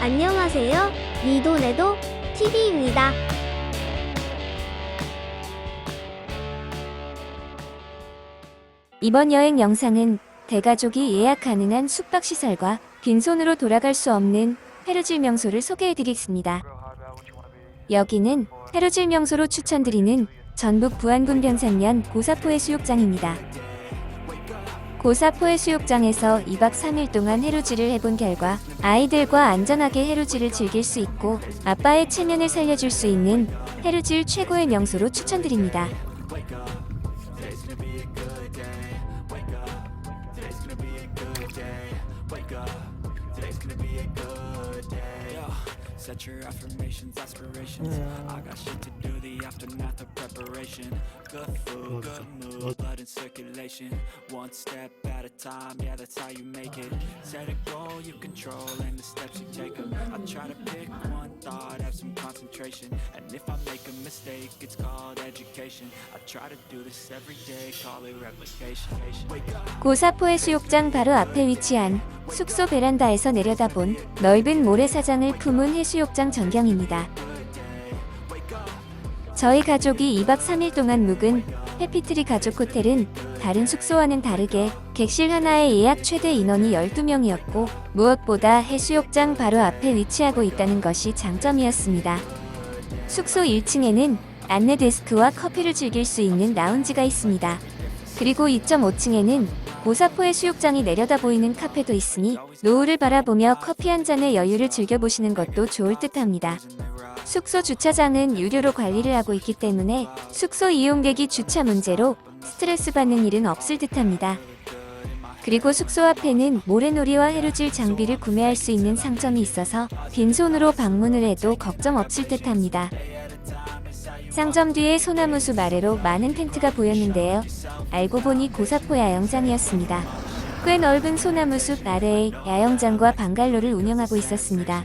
안녕하세요. 니도네도 TV입니다. 이번 여행 영상은 대가족이 예약 가능한 숙박시설과 빈손으로 돌아갈 수 없는 페르질 명소를 소개해드리겠습니다. 여기는 페르질 명소로 추천드리는 전북 부안군 병산면 고사포 해 수욕장입니다. 고사포 해수욕장에서 2박 3일 동안 해루질을 해본 결과 아이들과 안전하게 해루질을 즐길 수 있고 아빠의 체면을 살려줄 수 있는 해루질 최고의 명소로 추천드립니다. Set your affirmations, aspirations. I got shit to do, the aftermath of preparation. Good food, good mood, blood in circulation. One step at a time, yeah, that's how you make it. Set a goal you control and the steps you take 'em. I try to pick one thought, have some concentration. And if I make a mistake, it's called education. I try to do this every day, call it replication. Wake up. 고사포 해수욕장 바로 앞에 위치한 숙소 베란다에서 내려다본 넓은 모래사장을 품은 해수욕 장 전경입니다. 저희 가족이 2박 3일 동안 묵은 해피트리 가족 호텔은 다른 숙소와는 다르게 객실 하나에 예약 최대 인원이 12명이었고 무엇보다 해수욕장 바로 앞에 위치하고 있다는 것이 장점이었습니다. 숙소 1층에는 안내 데스크와 커피를 즐길 수 있는 라운지가 있습니다. 그리고 2.5층에는 고사포의 수욕장이 내려다 보이는 카페도 있으니 노을을 바라보며 커피 한 잔의 여유를 즐겨보시는 것도 좋을 듯합니다. 숙소 주차장은 유료로 관리를 하고 있기 때문에 숙소 이용객이 주차 문제로 스트레스 받는 일은 없을 듯합니다. 그리고 숙소 앞에는 모래놀이와 해루질 장비를 구매할 수 있는 상점이 있어서 빈손으로 방문을 해도 걱정 없을 듯합니다. 상점 뒤에 소나무숲 아래로 많은 텐트가 보였는데요. 알고 보니 고사포 야영장이었습니다. 꽤 넓은 소나무숲 아래에 야영장과 방갈로를 운영하고 있었습니다.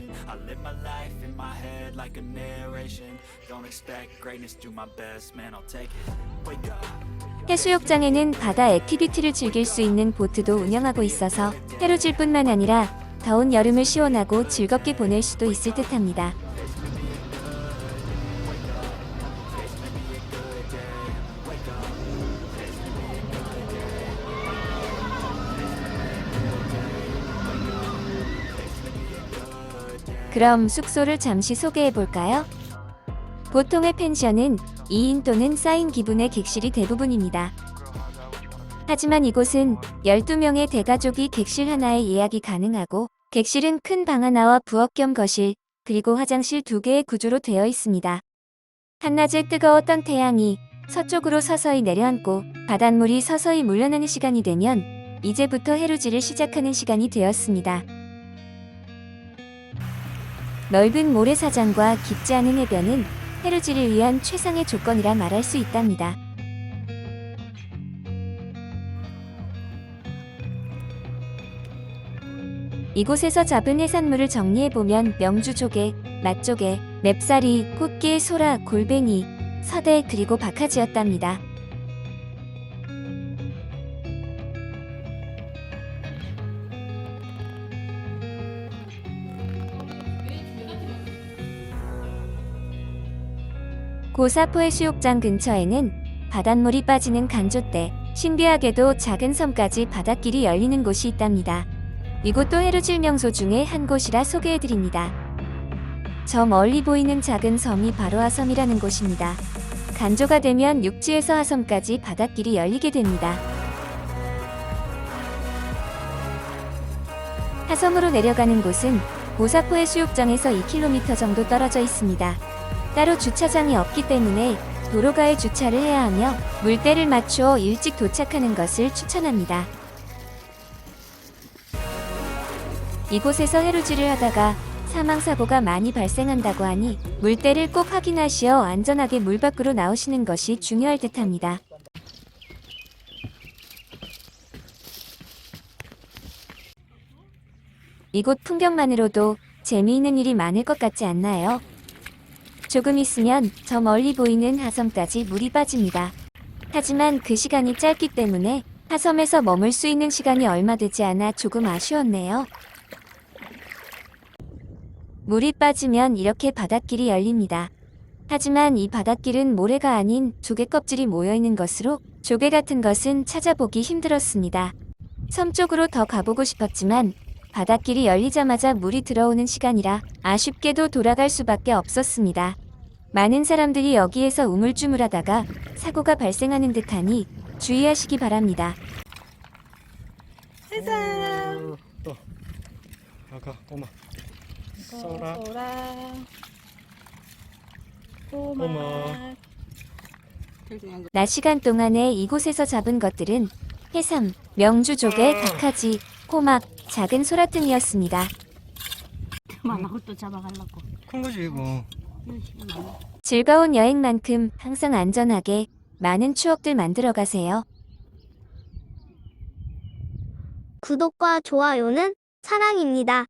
해수욕장에는 바다 액티비티를 즐길 수 있는 보트도 운영하고 있어서 해루질 뿐만 아니라 더운 여름을 시원하고 즐겁게 보낼 수도 있을 듯합니다. 그럼 숙소를 잠시 소개해 볼까요? 보통의 펜션은 2인 또는 쌓인 기분의 객실이 대부분입니다. 하지만 이곳은 12명의 대가족이 객실 하나에 예약이 가능하고 객실은 큰 방 하나와 부엌 겸 거실, 그리고 화장실 두 개의 구조로 되어 있습니다. 한낮에 뜨거웠던 태양이 서쪽으로 서서히 내려앉고 바닷물이 서서히 물러나는 시간이 되면 이제부터 해루질을 시작하는 시간이 되었습니다. 넓은 모래사장과 깊지 않은 해변은 해루질을 위한 최상의 조건이라 말할 수 있답니다. 이곳에서 잡은 해산물을 정리해보면 명주 조개, 맛조개, 맵사리, 꽃게, 소라, 골뱅이, 서대 그리고 박하지였답니다. 고사포 해수욕장 근처에는 바닷물이 빠지는 간조대, 신비하게도 작은 섬까지 바닷길이 열리는 곳이 있답니다. 이곳도 해루질 명소 중에 한 곳이라 소개해드립니다. 저 멀리 보이는 작은 섬이 바로 하섬이라는 곳입니다. 간조가 되면 육지에서 하섬까지 바닷길이 열리게 됩니다. 하섬으로 내려가는 곳은 고사포 해수욕장에서 2km 정도 떨어져 있습니다. 따로 주차장이 없기 때문에 도로가에 주차를 해야 하며 물때를 맞추어 일찍 도착하는 것을 추천합니다. 이곳에서 해루질을 하다가 사망사고가 많이 발생한다고 하니 물때를 꼭 확인하시어 안전하게 물 밖으로 나오시는 것이 중요할 듯 합니다. 이곳 풍경만으로도 재미있는 일이 많을 것 같지 않나요? 조금 있으면 저 멀리 보이는 하섬까지 물이 빠집니다. 하지만 그 시간이 짧기 때문에 하섬에서 머물 수 있는 시간이 얼마 되지 않아 조금 아쉬웠네요. 물이 빠지면 이렇게 바닷길이 열립니다. 하지만 이 바닷길은 모래가 아닌 조개 껍질이 모여 있는 것으로 조개 같은 것은 찾아보기 힘들었습니다. 섬 쪽으로 더 가보고 싶었지만 바닷길이 열리자마자 물이 들어오는 시간이라 아쉽게도 돌아갈 수밖에 없었습니다. 많은 사람들이 여기에서 우물쭈물하다가 사고가 발생하는 듯하니 주의하시기 바랍니다. 세상. 또 아가 꼬마 써라 소라. 꼬마. 낮 시간 동안에 이곳에서 잡은 것들은 해삼, 명주조개, 각하지, 호막, 작은 소라 등이었습니다. 만나고 또 잡아가려고. 큰 거지 이거. 즐거운 여행만큼 항상 안전하게 많은 추억들 만들어 가세요. 구독과 좋아요는 사랑입니다.